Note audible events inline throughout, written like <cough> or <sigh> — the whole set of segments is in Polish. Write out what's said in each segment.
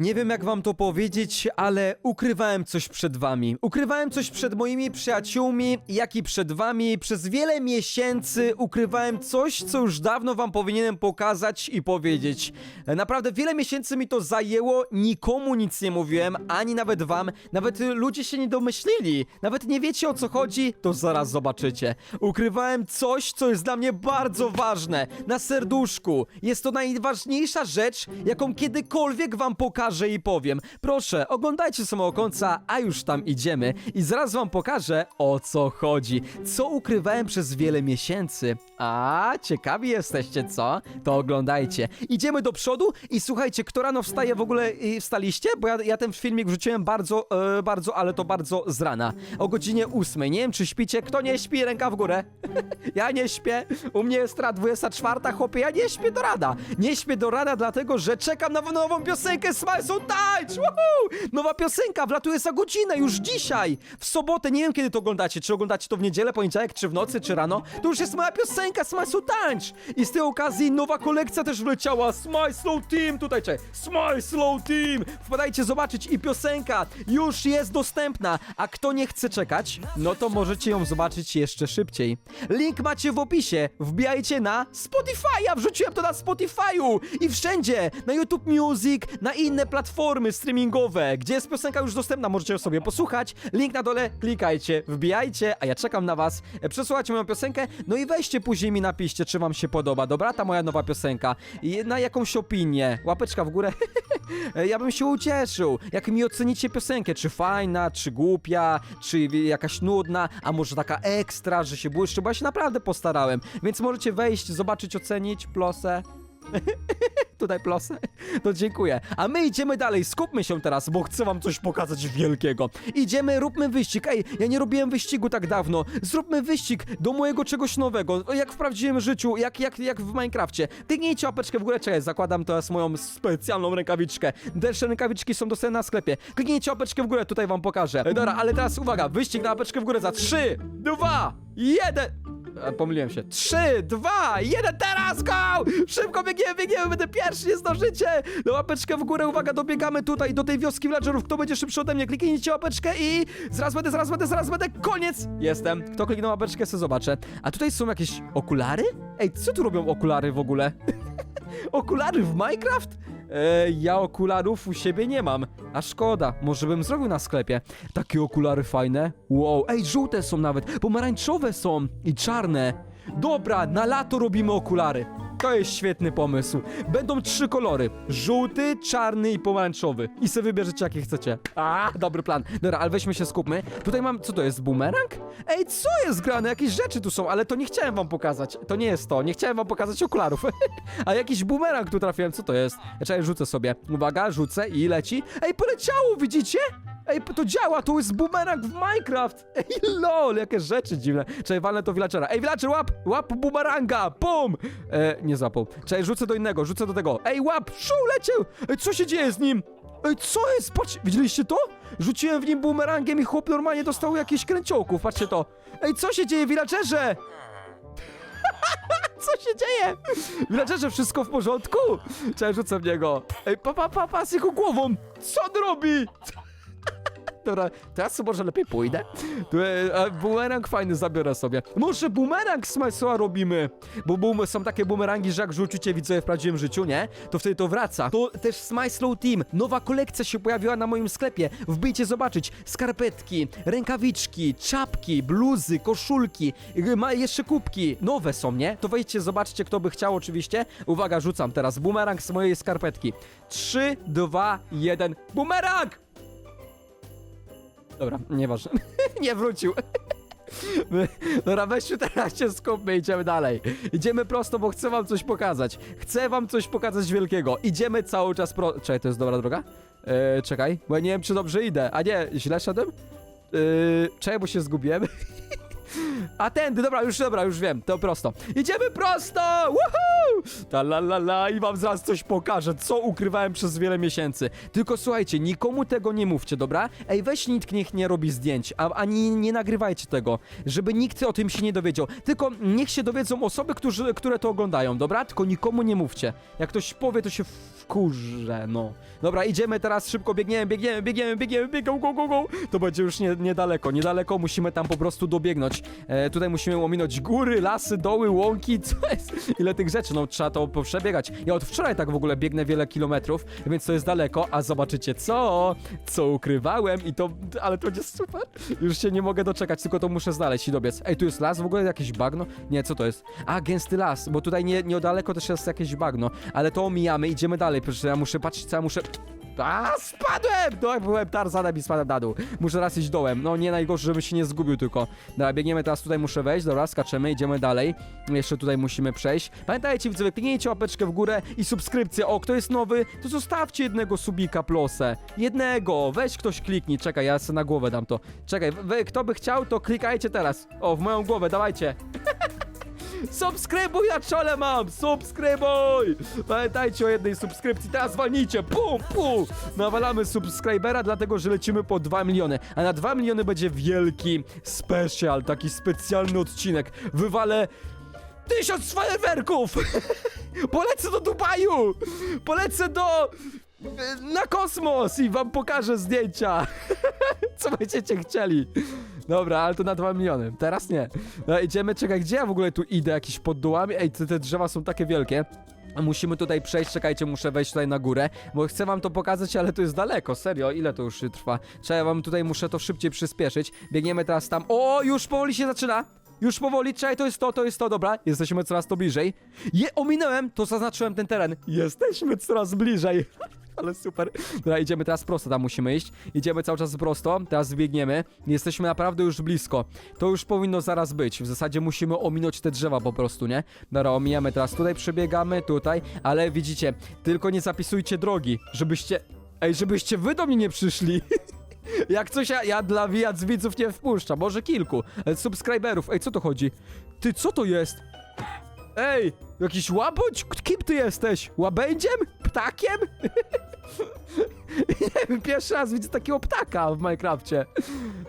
Nie wiem jak wam to powiedzieć, ale ukrywałem coś przed wami. Ukrywałem coś przed moimi przyjaciółmi, jak i przed wami. Przez wiele miesięcy ukrywałem coś, co już dawno wam powinienem pokazać i powiedzieć. Naprawdę wiele miesięcy mi to zajęło, nikomu nic nie mówiłem, ani nawet wam. Nawet ludzie się nie domyślili. Nawet nie wiecie o co chodzi, to zaraz zobaczycie. Ukrywałem coś, co jest dla mnie bardzo ważne. Na serduszku. Jest to najważniejsza rzecz, jaką kiedykolwiek wam pokażę i powiem. Proszę, oglądajcie samego końca, a już tam idziemy. I zaraz wam pokażę, o co chodzi. Co ukrywałem przez wiele miesięcy. A, ciekawi jesteście, co? To oglądajcie. Idziemy do przodu i słuchajcie, kto rano wstaje w ogóle i wstaliście? Bo ja, ja ten filmik wrzuciłem bardzo, e, bardzo, ale to bardzo z rana. O godzinie 8. Nie wiem, czy śpicie. Kto nie śpi, ręka w górę. <laughs> Ja nie śpię. U mnie jest rad 24, chłopie, ja nie śpię do rada. Nie śpię do rada, dlatego że czekam na nową piosenkę Smile So Tańcz! Woohoo! Nowa piosenka wlatuje za godzinę, już dzisiaj! W sobotę, nie wiem kiedy to oglądacie, czy oglądacie to w niedzielę, poniedziałek, czy w nocy, czy rano. To już jest moja piosenka Smile Tańcz! I z tej okazji nowa kolekcja też wleciała, Smile Slow Team, tutaj Smile Slow Team! Wpadajcie zobaczyć i piosenka już jest dostępna, a kto nie chce czekać, no to możecie ją zobaczyć jeszcze szybciej. Link macie w opisie. Wbijajcie na Spotify'a. Wrzuciłem to na Spotify'u i wszędzie. Na YouTube Music, na inne platformy streamingowe, gdzie jest piosenka już dostępna. Możecie ją sobie posłuchać. Link na dole, klikajcie, wbijajcie, a ja czekam na was. E, Przesłuchajcie moją piosenkę, no i weźcie później mi napiszcie, czy wam się podoba. Dobra, ta moja nowa piosenka. I na jakąś opinię. Łapeczka w górę. <laughs> E, Ja bym się ucieszył, jak mi ocenicie piosenkę, czy fajna, czy głupia, czy jakaś nudna, a może taka ekstra, że się błyszczy, bo ja się naprawdę postarałem. Więc możecie wejść, zobaczyć, ocenić, plosę. <laughs> Tutaj plosę. To dziękuję. A my idziemy dalej, skupmy się teraz, bo chcę wam coś pokazać wielkiego. Idziemy, róbmy wyścig. Ej, ja nie robiłem wyścigu tak dawno. Zróbmy wyścig do mojego czegoś nowego, jak w prawdziwym życiu, jak, jak, jak w Minecrafcie. Tygnijcie łapeczkę w górę, czekaj, zakładam teraz moją specjalną rękawiczkę. Dalsze rękawiczki są dostępne na sklepie. Kliknijcie łapeczkę w górę, tutaj wam pokażę. Dobra, ale teraz uwaga, wyścig na łapeczkę w górę za 3, 2, 1. Pomyliłem się. 3, 2, 1, teraz go! Szybko biegniemy, biegniemy, będę pierwszy, nie zdążycie! No łapeczkę w górę, uwaga, dobiegamy tutaj do tej wioski villagerów. Kto będzie szybszy ode mnie? Kliknijcie łapeczkę i zaraz będę, zaraz będę, zaraz będę, koniec! Jestem. Kto kliknął łapeczkę, sobie zobaczę. A tutaj są jakieś okulary? Ej, co tu robią okulary w ogóle? <laughs> Okulary w Minecraft? E, ja okularów u siebie nie mam. A szkoda, może bym zrobił na sklepie. Takie okulary fajne. Wow, ej, żółte są nawet, pomarańczowe są i czarne. Dobra, na lato robimy okulary. To jest świetny pomysł. Będą trzy kolory. Żółty, czarny i pomarańczowy. I sobie wybierzecie jakie chcecie. A, dobry plan. Dobra, ale weźmy się skupmy. Tutaj mam, co to jest, bumerang? Ej, co jest grane? Jakieś rzeczy tu są, ale to nie chciałem wam pokazać. To nie jest to, nie chciałem wam pokazać okularów. <laughs> A jakiś bumerang tu trafiłem, co to jest? Czekaj, rzucę sobie. Uwaga, rzucę i leci. Ej, poleciało, widzicie? Ej, to działa, to jest bumerang w Minecraft! <laughs> Ej, lol, jakie rzeczy dziwne. Czekaj, walnę to villagera. Ej, villager, łap! Łap bumeranga! Pum! E, nie zapał. Czekaj, rzucę do innego, rzucę do tego. Ej, łap! Szu, leciał! Co się dzieje z nim? Ej, co jest? Patrz, widzieliście to? Rzuciłem w nim bumerangiem i chłop normalnie dostał jakieś kręciołków, patrzcie to. Ej, co się dzieje, villagerze? <laughs> Co się dzieje? Villagerze, wszystko w porządku? Czekaj, rzucę w niego. Ej, pa, pa, pa, z jego głową! Co on robi? Dobra, teraz może lepiej pójdę. E, bumerang fajny zabiorę sobie. Może bumerang z Smajsoa robimy? Bo boom, są takie bumerangi, że jak rzucicie widzowie w prawdziwym życiu, nie? To wtedy to wraca. To też Smile Slow Team. Nowa kolekcja się pojawiła na moim sklepie. Wbijcie zobaczyć. Skarpetki, rękawiczki, czapki, bluzy, koszulki, y, ma jeszcze kubki. Nowe są, nie? To wejdźcie, zobaczcie, kto by chciał oczywiście. Uwaga, rzucam teraz bumerang z mojej skarpetki. 3, 2, 1. Bumerang! Dobra, nieważne. <laughs> nie wrócił. <laughs> Dobra, weźmy teraz się skupmy, idziemy dalej. Idziemy prosto, bo chcę wam coś pokazać. Chcę wam coś pokazać wielkiego. Idziemy cały czas pro... Czekaj, to jest dobra droga? Eee, czekaj, bo ja nie wiem, czy dobrze idę. A nie, źle szedłem? Eee, czekaj, bo się zgubiłem. <laughs> A tędy, dobra, już, dobra, już wiem, to prosto. Idziemy prosto! Woohoo! Ta la la la i wam zaraz coś pokażę, co ukrywałem przez wiele miesięcy. Tylko słuchajcie, nikomu tego nie mówcie, dobra? Ej, weź nikt niech nie robi zdjęć, a, ani nie nagrywajcie tego, żeby nikt o tym się nie dowiedział. Tylko niech się dowiedzą osoby, którzy, które to oglądają, dobra? Tylko nikomu nie mówcie. Jak ktoś powie, to się wkurze, no. Dobra, idziemy teraz szybko, biegniemy, biegniemy, biegniemy, biegniemy, biegniemy, go, go, go. To będzie już nie, niedaleko, niedaleko, musimy tam po prostu dobiegnąć. E, tutaj musimy ominąć góry, lasy, doły, łąki, <laughs> co jest? Ile tych rzeczy, no trzeba to przebiegać. Ja od wczoraj tak w ogóle biegnę wiele kilometrów, więc to jest daleko, a zobaczycie co, co ukrywałem i to, ale to będzie super. Już się nie mogę doczekać, tylko to muszę znaleźć i dobiec. Ej, tu jest las w ogóle, jakieś bagno? Nie, co to jest? A, gęsty las, bo tutaj nie, niedaleko też jest jakieś bagno, ale to omijamy, idziemy dalej, przecież ja muszę patrzeć, co ja muszę... A, spadłem! No, byłem Tarzanem i spadłem na dół. Muszę raz iść dołem. No, nie najgorsze, żebym się nie zgubił tylko. Dobra, biegniemy teraz tutaj, muszę wejść. Dobra, skaczemy, idziemy dalej. Jeszcze tutaj musimy przejść. Pamiętajcie, widzowie, kliknijcie łapeczkę w górę i subskrypcję. O, kto jest nowy, to zostawcie jednego subika, plosę. Jednego! Weź ktoś kliknij. Czekaj, ja sobie na głowę dam to. Czekaj, wy, kto by chciał, to klikajcie teraz. O, w moją głowę, dawajcie. <laughs> Subskrybuj na czole mam! Subskrybuj! Pamiętajcie o jednej subskrypcji, teraz walnijcie! Pum, pum! Nawalamy subskrybera, dlatego że lecimy po 2 miliony. A na 2 miliony będzie wielki special, taki specjalny odcinek. Wywalę tysiąc fajerwerków! <laughs> Polecę do Dubaju! Polecę do... na kosmos i wam pokażę zdjęcia! <laughs> Co będziecie chcieli? Dobra, ale to na 2 miliony. Teraz nie. No, idziemy, czekaj, gdzie ja w ogóle tu idę? Jakieś pod dołami? Ej, te, te drzewa są takie wielkie. Musimy tutaj przejść, czekajcie, muszę wejść tutaj na górę, bo chcę wam to pokazać, ale to jest daleko, serio, ile to już trwa? Czekaj, wam tutaj muszę to szybciej przyspieszyć. Biegniemy teraz tam. O, już powoli się zaczyna! Już powoli, czekaj, to jest to, to jest to, dobra. Jesteśmy coraz to bliżej. Je, ominąłem, to zaznaczyłem ten teren. Jesteśmy coraz bliżej. <laughs> Ale super. Dobra, idziemy teraz prosto, tam musimy iść. Idziemy cały czas prosto, teraz biegniemy. Jesteśmy naprawdę już blisko. To już powinno zaraz być. W zasadzie musimy ominąć te drzewa po prostu, nie? Dobra, omijamy teraz tutaj, przebiegamy tutaj, ale widzicie, tylko nie zapisujcie drogi, żebyście... Ej, żebyście wy do mnie nie przyszli. <laughs> Jak coś ja, ja dla wijac widzów nie wpuszczam, może kilku, ale subskryberów. Ej, co to chodzi? Ty, co to jest? Ej, jakiś łaboć? Kim ty jesteś? Łabędziem? Ptakiem? <laughs> <laughs> nie wiem, pierwszy raz widzę takiego ptaka w Minecrafcie.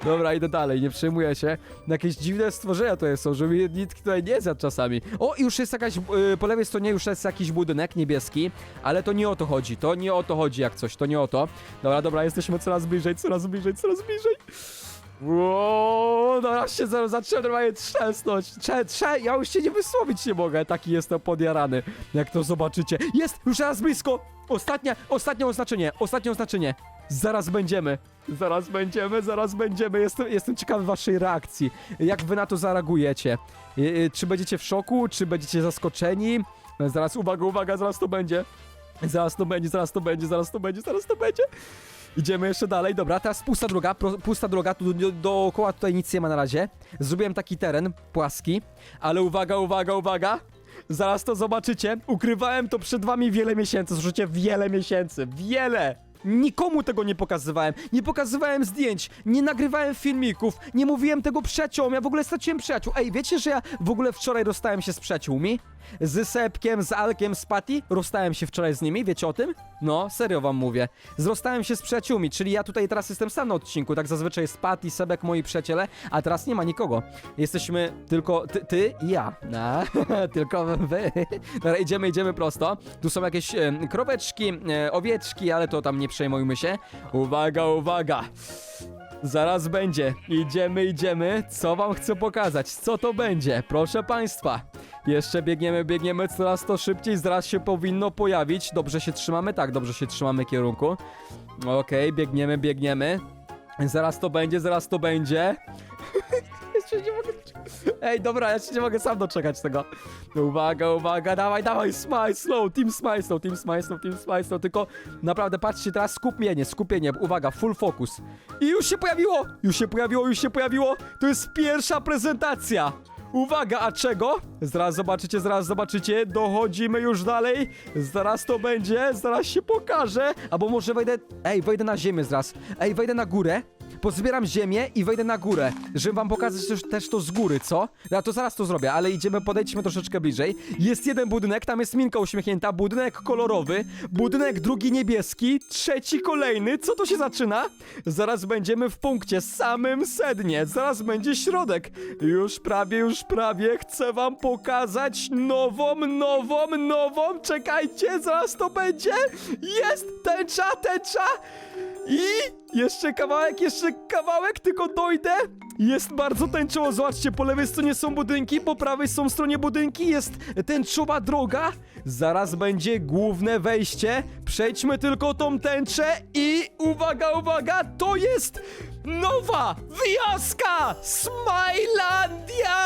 Dobra, idę dalej, nie przejmuję się. Jakieś dziwne stworzenia to są, żeby mnie nikt tutaj nie zjadł czasami. O, już jest jakaś, yy, po lewej stronie już jest jakiś budynek niebieski, ale to nie o to chodzi, to nie o to chodzi jak coś, to nie o to. Dobra, dobra, jesteśmy coraz bliżej, coraz bliżej, coraz bliżej. Ło, no aż się za- zacząłem normalnie trzęsnąć. Trze, trze, ja już się nie wysłowić nie mogę, taki jestem podjarany. Jak to zobaczycie. Jest, już teraz blisko. Ostatnia, ostatnie oznaczenie, ostatnie oznaczenie. Zaraz będziemy. Zaraz będziemy, zaraz będziemy. Jestem, jestem ciekawy waszej reakcji. Jak wy na to zareagujecie? Czy będziecie w szoku, czy będziecie zaskoczeni? Zaraz, uwaga, uwaga, zaraz to będzie. Zaraz to będzie, zaraz to będzie, zaraz to będzie, zaraz to będzie. Idziemy jeszcze dalej, dobra, teraz pusta droga, pro, pusta droga, tu do, dookoła tutaj nic nie ma na razie. Zrobiłem taki teren płaski, ale uwaga, uwaga, uwaga. Zaraz to zobaczycie. Ukrywałem to przed wami wiele miesięcy, słyszycie, wiele miesięcy, wiele. Nikomu tego nie pokazywałem, nie pokazywałem zdjęć, nie nagrywałem filmików, nie mówiłem tego przyjaciołom, ja w ogóle straciłem przyjaciół. Ej, wiecie, że ja w ogóle wczoraj rozstałem się z przyjaciółmi? Z Sepkiem, z Alkiem, z Patty? Rozstałem się wczoraj z nimi, wiecie o tym? No, serio wam mówię. Zrostałem się z przyjaciółmi, czyli ja tutaj teraz jestem sam na odcinku, tak zazwyczaj jest Patty, Sebek, moi przyjaciele, a teraz nie ma nikogo. Jesteśmy tylko ty, ty i ja. No, <laughs> tylko wy. Dobra, idziemy, idziemy prosto. Tu są jakieś e, kroweczki, e, owieczki, ale to tam nie przejmujmy się. Uwaga, uwaga. Zaraz będzie. Idziemy, idziemy. Co wam chcę pokazać? Co to będzie? Proszę państwa. Jeszcze biegniemy, biegniemy coraz to szybciej. Zaraz się powinno pojawić. Dobrze się trzymamy? Tak, dobrze się trzymamy kierunku. Okej, biegniemy, biegniemy. Zaraz to będzie, zaraz to będzie. <laughs> Ej, dobra, ja się nie mogę sam doczekać tego. Uwaga, uwaga, dawaj, dawaj, smile slow, team smile slow, team smile slow, team smile slow, tylko naprawdę patrzcie teraz, skupienie, skupienie, uwaga, full focus. I już się pojawiło, już się pojawiło, już się pojawiło, to jest pierwsza prezentacja. Uwaga, a czego? Zaraz zobaczycie, zaraz zobaczycie, dochodzimy już dalej, zaraz to będzie, zaraz się pokaże, albo może wejdę, ej, wejdę na ziemię zaraz, ej, wejdę na górę, pozbieram ziemię i wejdę na górę, żeby wam pokazać też, też to z góry, co? Ja to zaraz to zrobię, ale idziemy, podejdźmy troszeczkę bliżej. Jest jeden budynek, tam jest minka uśmiechnięta, budynek kolorowy, budynek drugi niebieski, trzeci kolejny. Co to się zaczyna? Zaraz będziemy w punkcie, samym sednie, zaraz będzie środek. Już prawie, już prawie, chcę wam pokazać nową, nową, nową, czekajcie, zaraz to będzie. Jest tęcza, tęcza. I jeszcze kawałek, jeszcze kawałek, tylko dojdę. Jest bardzo tęczowo, zobaczcie, po lewej stronie są budynki, po prawej są stronie budynki, jest tęczowa droga. Zaraz będzie główne wejście. Przejdźmy tylko tą tęczę i uwaga, uwaga, to jest nowa wioska Smilandia!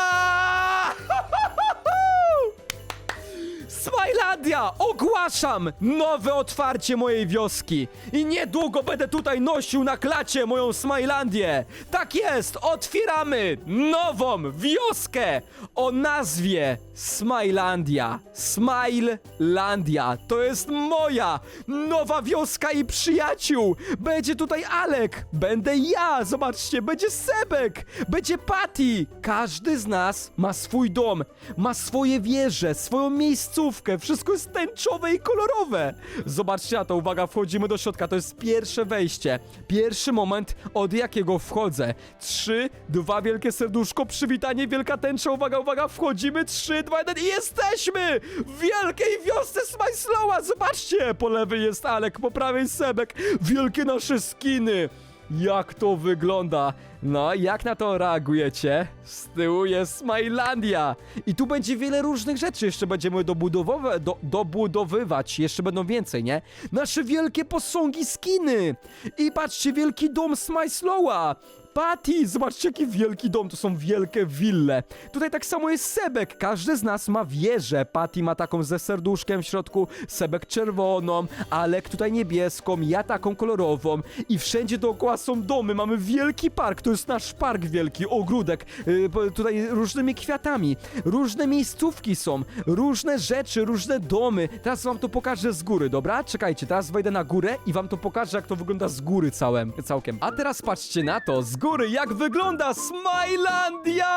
Smajlandia! Ogłaszam nowe otwarcie mojej wioski! I niedługo będę tutaj nosił na klacie moją Smajlandię! Tak jest! Otwieramy nową wioskę o nazwie Smajlandia. Smilelandia. To jest moja nowa wioska i przyjaciół! Będzie tutaj Alek! Będę ja! Zobaczcie, będzie Sebek! Będzie Patty! Każdy z nas ma swój dom, ma swoje wieże, swoją miejscówkę, wszystko jest tęczowe i kolorowe. Zobaczcie na to, uwaga, wchodzimy do środka, to jest pierwsze wejście. Pierwszy moment, od jakiego wchodzę. Trzy, dwa wielkie serduszko, przywitanie, wielka tęcza, uwaga, uwaga, wchodzimy, trzy, dwa, jeden i jesteśmy! W wielkiej wiosce Smajslowa, zobaczcie! Po lewej jest Alek, po prawej Sebek, wielkie nasze skiny. Jak to wygląda? No, jak na to reagujecie? Z tyłu jest Smilandia! I tu będzie wiele różnych rzeczy, jeszcze będziemy dobudowowe, do, dobudowywać, jeszcze będą więcej, nie? Nasze wielkie posągi skiny! I patrzcie, wielki dom Smajslowa! Patty, zobaczcie jaki wielki dom, to są wielkie wille. Tutaj tak samo jest Sebek, każdy z nas ma wieżę. Patty ma taką ze serduszkiem w środku, Sebek czerwoną, Alek tutaj niebieską, ja taką kolorową i wszędzie dookoła są domy, mamy wielki park, to jest nasz park wielki, ogródek, yy, tutaj różnymi kwiatami, różne miejscówki są, różne rzeczy, różne domy. Teraz wam to pokażę z góry, dobra? Czekajcie, teraz wejdę na górę i wam to pokażę, jak to wygląda z góry całym, całkiem. A teraz patrzcie na to, z góry, jak wygląda Smilandia!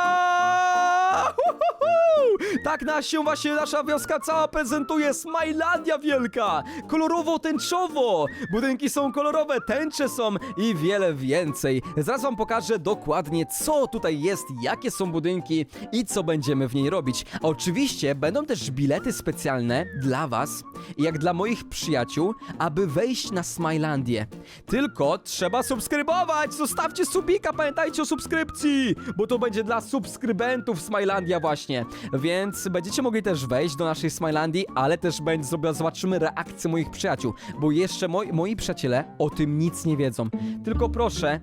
Tak na się właśnie nasza wioska cała prezentuje, Smilandia wielka! Kolorowo, tęczowo! Budynki są kolorowe, tęcze są i wiele więcej. Zaraz wam pokażę dokładnie, co tutaj jest, jakie są budynki i co będziemy w niej robić. A oczywiście będą też bilety specjalne dla was, jak dla moich przyjaciół, aby wejść na Smilandię. Tylko trzeba subskrybować! Zostawcie subika, pamiętajcie o subskrypcji! Bo to będzie dla subskrybentów Smilandia właśnie. Więc będziecie mogli też wejść do naszej Smilandii, ale też będzie zobaczymy reakcję moich przyjaciół. Bo jeszcze moi, moi przyjaciele o tym nic nie wiedzą. Tylko proszę,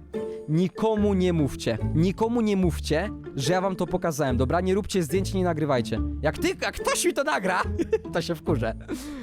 nikomu nie mówcie. Nikomu nie mówcie, że ja wam to pokazałem, dobra? Nie róbcie zdjęć, nie nagrywajcie. Jak ty, jak ktoś mi to nagra, <laughs> to się wkurzę.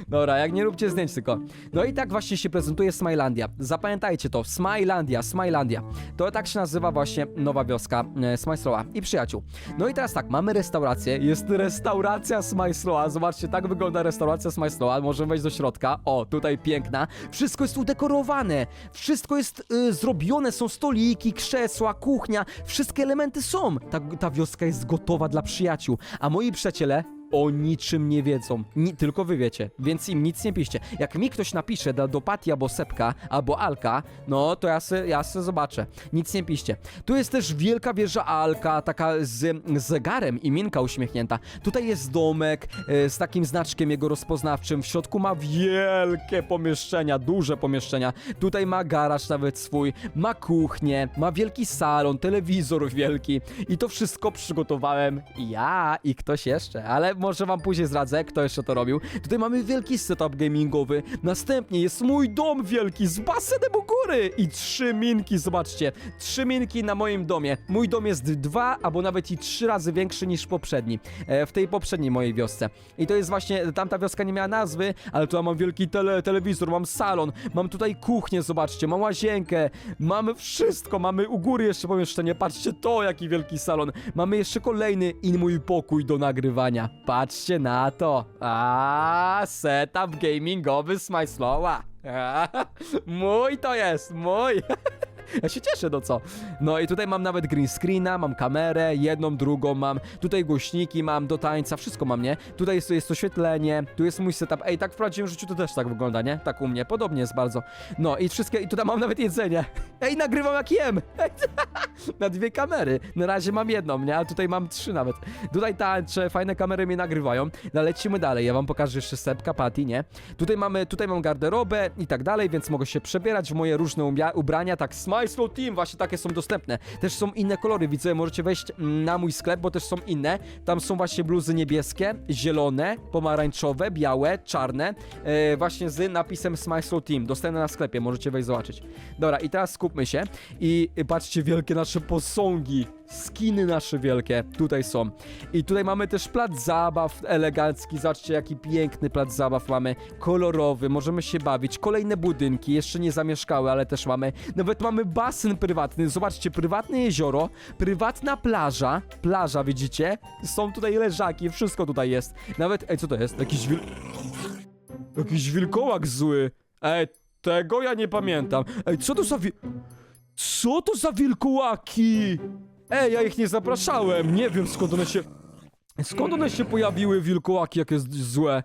Dobra, jak nie róbcie zdjęć tylko. No i tak właśnie się prezentuje Smilandia. Zapamiętajcie to, Smilandia, Smilandia. To tak się nazywa właśnie nowa wioska e, Smajslowa i przyjaciół. No i teraz tak, mamy restaurację, jest restauracja Smajslowa. Zobaczcie, tak wygląda restauracja Smajslowa. Możemy wejść do środka. O, tutaj piękna. Wszystko jest udekorowane. Wszystko jest y, zrobione, są stoliki, krzesła, kuchnia. Wszystkie elementy są. Ta, ta wioska jest gotowa dla przyjaciół. A moi przyjaciele o niczym nie wiedzą. Ni tylko wy wiecie, więc im nic nie piszcie. Jak mi ktoś napisze do, do Pati albo Sepka, albo Alka, no to ja se, ja se zobaczę. Nic nie piszcie. Tu jest też wielka wieża Alka, taka z, z zegarem i minka uśmiechnięta. Tutaj jest domek e, z takim znaczkiem jego rozpoznawczym. W środku ma wielkie pomieszczenia, duże pomieszczenia. Tutaj ma garaż nawet swój, ma kuchnię, ma wielki salon, telewizor wielki. I to wszystko przygotowałem ja i ktoś jeszcze, ale może wam później zdradzę, kto jeszcze to robił. Tutaj mamy wielki setup gamingowy. Następnie jest mój dom wielki z basenem u góry i trzy minki, zobaczcie. Trzy minki na moim domie. Mój dom jest dwa, albo nawet i trzy razy większy niż poprzedni. E, w tej poprzedniej mojej wiosce. I to jest właśnie, tamta wioska nie miała nazwy, ale tu ja mam wielki tele, telewizor, mam salon, mam tutaj kuchnię, zobaczcie, mam łazienkę, mamy wszystko, mamy u góry jeszcze pomieszczenie, patrzcie to, jaki wielki salon. Mamy jeszcze kolejny i mój pokój do nagrywania. Patrzcie na to. A, setup gamingowy z Smajslowa. <laughs> Mój to jest, mój. <laughs> Ja się cieszę, no co? No i tutaj mam nawet green screena, mam kamerę, jedną, drugą mam, tutaj głośniki mam do tańca, wszystko mam, nie? Tutaj jest, jest oświetlenie, tu jest mój setup. Ej, tak w prawdziwym życiu to też tak wygląda, nie? Tak u mnie, podobnie jest bardzo. No i wszystkie, i tutaj mam nawet jedzenie. <laughs> Ej, nagrywam jak jem! Ej, <laughs> na dwie kamery. Na razie mam jedną, nie? A tutaj mam trzy nawet. Tutaj tańczę, fajne kamery mnie nagrywają. No lecimy dalej, ja wam pokażę jeszcze sepka, Patty, nie? Tutaj mamy, tutaj mam garderobę i tak dalej, więc mogę się przebierać w moje różne ubrania, tak Smile Slow Team, właśnie takie są dostępne. Też są inne kolory, widzę, możecie wejść mm, na mój sklep, bo też są inne. Tam są właśnie bluzy niebieskie, zielone, pomarańczowe, białe, czarne, e, właśnie z napisem Smile Slow Team, dostępne na sklepie, możecie wejść zobaczyć. Dobra, i teraz skupmy się i patrzcie, wielkie nasze posągi, skiny nasze wielkie, tutaj są. I tutaj mamy też plac zabaw elegancki, zobaczcie jaki piękny plac zabaw mamy, kolorowy, możemy się bawić, kolejne budynki, jeszcze nie zamieszkałe, ale też mamy, nawet mamy basen prywatny, zobaczcie, prywatne jezioro, prywatna plaża, plaża widzicie, są tutaj leżaki, wszystko tutaj jest, nawet, ej co to jest, jakiś wil... Jakiś wilkołak zły, ej, tego ja nie pamiętam, ej co to za wi... Co to za wilkołaki? Ej, ja ich nie zapraszałem. Nie wiem skąd one się. Skąd one się pojawiły, wilkołaki, jakie z- złe?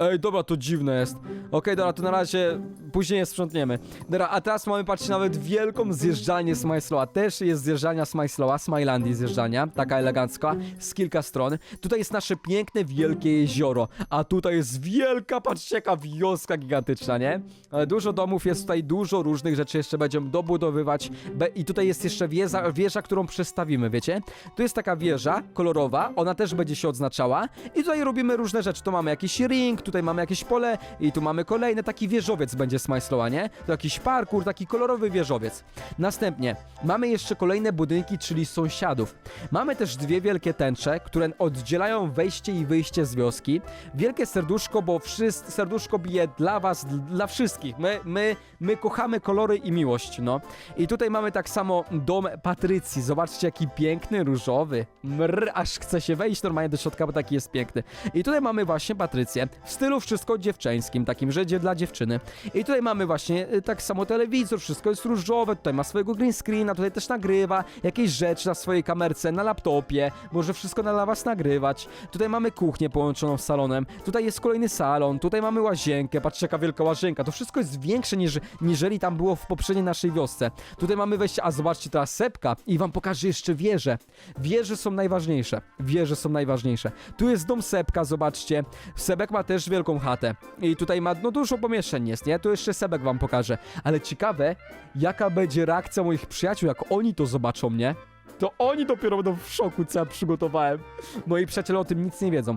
Ej, dobra, to dziwne jest. Okej, dobra, to na razie później je sprzątniemy. Dobra, a teraz mamy, patrzcie, nawet wielką zjeżdżalnię Smajslowa. Też jest zjeżdżalnia Smajslowa, Smilandii zjeżdżalnia, taka elegancka, z kilka stron. Tutaj jest nasze piękne, wielkie jezioro, a tutaj jest wielka, patrzcie, jaka wioska gigantyczna, nie? E, Dużo domów jest tutaj, dużo różnych rzeczy jeszcze będziemy dobudowywać. Be I tutaj jest jeszcze wieża, wieża, którą przestawimy, wiecie? Tu jest taka wieża kolorowa, ona też będzie się odznaczała i tutaj robimy różne rzeczy. Tu mamy jakiś ring, tutaj mamy jakieś pole i tu mamy kolejny taki wieżowiec będzie Smajslowa, nie? To jakiś parkour, taki kolorowy wieżowiec. Następnie mamy jeszcze kolejne budynki, czyli sąsiadów. Mamy też dwie wielkie tęcze, które oddzielają wejście i wyjście z wioski. Wielkie serduszko, bo wszyscy, serduszko bije dla was, dla wszystkich. My, my, my kochamy kolory i miłość, no. I tutaj mamy tak samo dom Patrycji. Zobaczcie, jaki piękny, różowy. Mrr, aż chce się wejść normalnie do środka, bo taki jest piękny. I tutaj mamy właśnie Patrycję w stylu wszystko dziewczęskim, takim, że dla dziewczyny. I tutaj mamy właśnie y, tak samo telewizor, wszystko jest różowe, tutaj ma swojego green screena, tutaj też nagrywa jakieś rzeczy na swojej kamerce, na laptopie, może wszystko na was nagrywać. Tutaj mamy kuchnię połączoną z salonem, tutaj jest kolejny salon, tutaj mamy łazienkę, patrzcie jaka wielka łazienka, to wszystko jest większe niż, niżeli tam było w poprzedniej naszej wiosce. Tutaj mamy wejście, a zobaczcie teraz sepka i wam pokażę jeszcze wieże. Wieże są najważniejsze, wieże są najważniejsze. Tu jest dom sepka, zobaczcie. Sebek ma też wielką chatę i tutaj ma, no dużo pomieszczeń jest, nie? Tu jeszcze Sebek wam pokażę. Ale ciekawe, jaka będzie reakcja moich przyjaciół, jak oni to zobaczą, nie? To oni dopiero będą w szoku, co ja przygotowałem. Moi przyjaciele o tym nic nie wiedzą.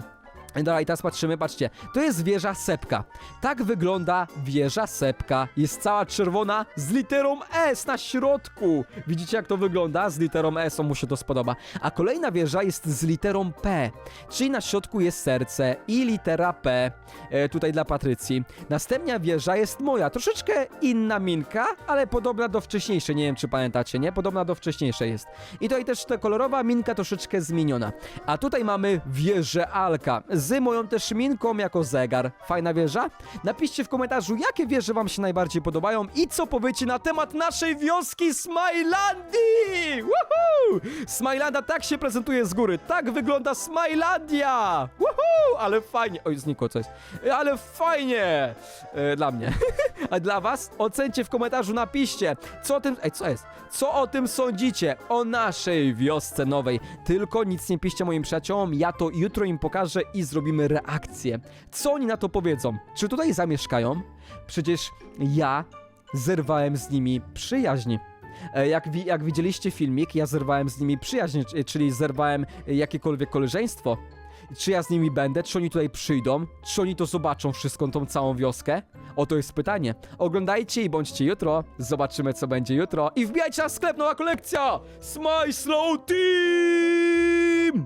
I teraz patrzymy, patrzcie. To jest wieża Sepka. Tak wygląda wieża Sepka. Jest cała czerwona z literą S na środku. Widzicie, jak to wygląda? Z literą S, mu się to spodoba. A kolejna wieża jest z literą P, czyli na środku jest serce i litera P. E, tutaj dla Patrycji. Następna wieża jest moja. Troszeczkę inna minka, ale podobna do wcześniejszej. Nie wiem, czy pamiętacie, nie? Podobna do wcześniejszej jest. I tutaj też ta kolorowa minka troszeczkę zmieniona. A tutaj mamy wieżę Alka z moją też minką jako zegar. Fajna wieża? Napiszcie w komentarzu, jakie wieże wam się najbardziej podobają i co powiecie na temat naszej wioski Smilandii! Woohoo! Smilanda tak się prezentuje z góry. Tak wygląda Smilandia! Woohoo! Ale fajnie. Oj, znikło coś. Ale fajnie! E, dla mnie. <laughs> A dla was? Ocencie w komentarzu, napiszcie, co o tym... Ej, co jest? Co o tym sądzicie? O naszej wiosce nowej. Tylko nic nie piszcie moim przyjaciołom, ja to jutro im pokażę i zrobimy reakcję. Co oni na to powiedzą? Czy tutaj zamieszkają? Przecież ja zerwałem z nimi przyjaźń. E, Jak, wi- jak widzieliście filmik, ja zerwałem z nimi przyjaźń, c- czyli zerwałem e, jakiekolwiek koleżeństwo. Czy ja z nimi będę? Czy oni tutaj przyjdą? Czy oni to zobaczą wszystką, tą całą wioskę? Oto jest pytanie. Oglądajcie i bądźcie jutro. Zobaczymy, co będzie jutro. I wbijajcie na sklep, nowa kolekcja! Smile Slow Team!